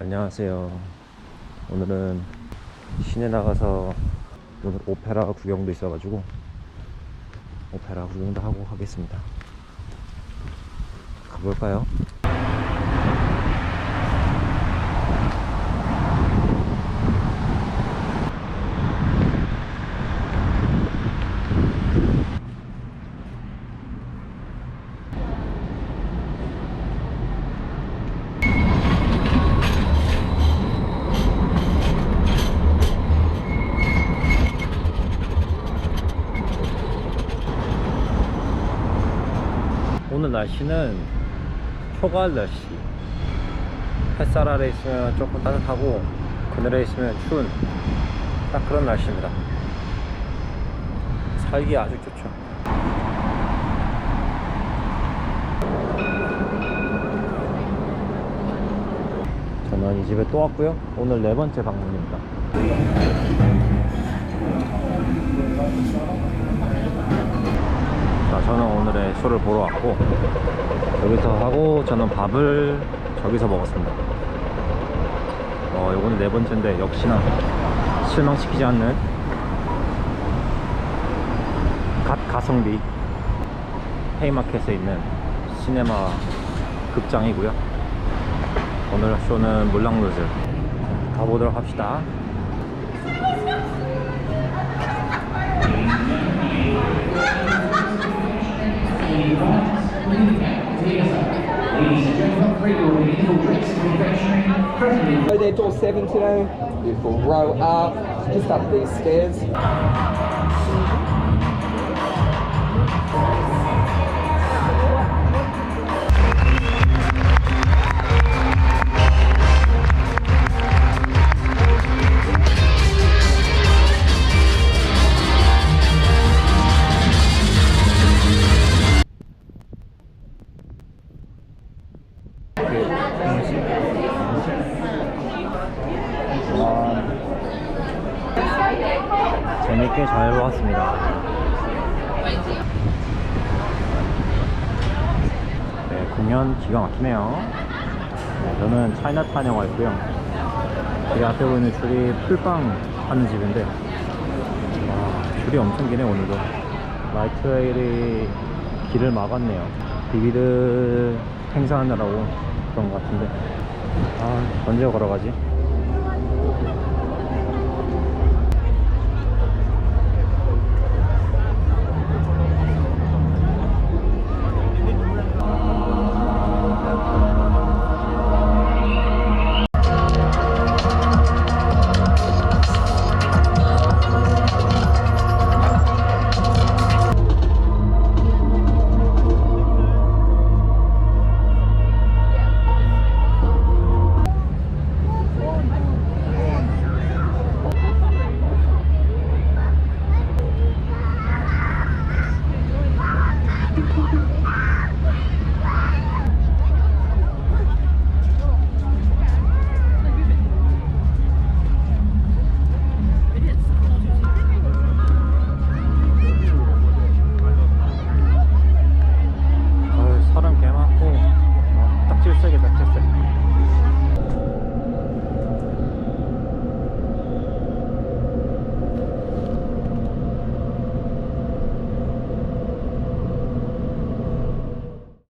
안녕하세요. 오늘은 시내 나가서 오늘 오페라 구경도 있어가지고 오페라 구경도 하고 하겠습니다. 가볼까요? 오늘 날씨는 초가을 날씨. 햇살 아래 있으면 조금 따뜻하고 그늘에 있으면 추운 딱 그런 날씨입니다. 살기 아주 좋죠. 저는 이 집에 또 왔고요. 오늘 네 번째 방문입니다. 자, 저는 오늘의 쇼를 보러 왔고 여기서 하고 저는 밥을 저기서 먹었습니다. 어, 요거는 네 번째인데 역시나 실망시키지 않는 갓 가성비 헤이마켓에 있는 시네마 극장이고요. 오늘 쇼는 물랑루즈 가보도록 합시다. Go there, door seven today. Beautiful. Row up, just up these stairs. 재밌게 잘 보았습니다. 네, 공연 기가 막히네요. 네, 저는 차이나타운에 와 있고요. 제 앞에 보이는 줄이 풀빵 하는 집인데, 와, 줄이 엄청 기네, 오늘도. 라이트웨일이 길을 막았네요. 비비드 행사하느라고 그런 것 같은데. 아, 언제 걸어가지?